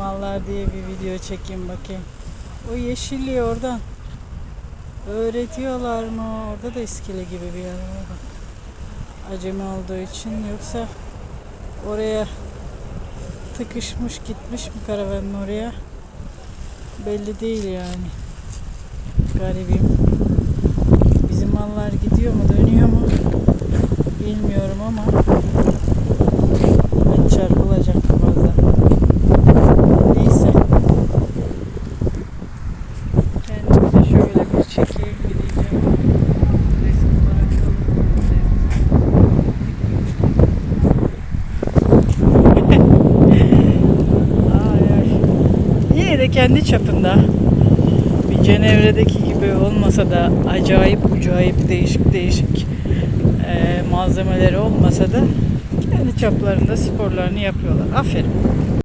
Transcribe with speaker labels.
Speaker 1: mallar diye bir video çekeyim bakayım. O yeşilliği oradan öğretiyorlar mı? Orada da iskele gibi bir yer var. bak. Acemi olduğu için yoksa oraya tıkışmış gitmiş mi karavanın oraya belli değil yani. Garibim. Bizim mallar gidiyor mu dönüyor mu bilmiyorum ama ben çarpılacak de kendi çapında. Bir Cenevre'deki gibi olmasa da acayip acayip değişik değişik e, malzemeleri olmasa da kendi çaplarında sporlarını yapıyorlar. Aferin.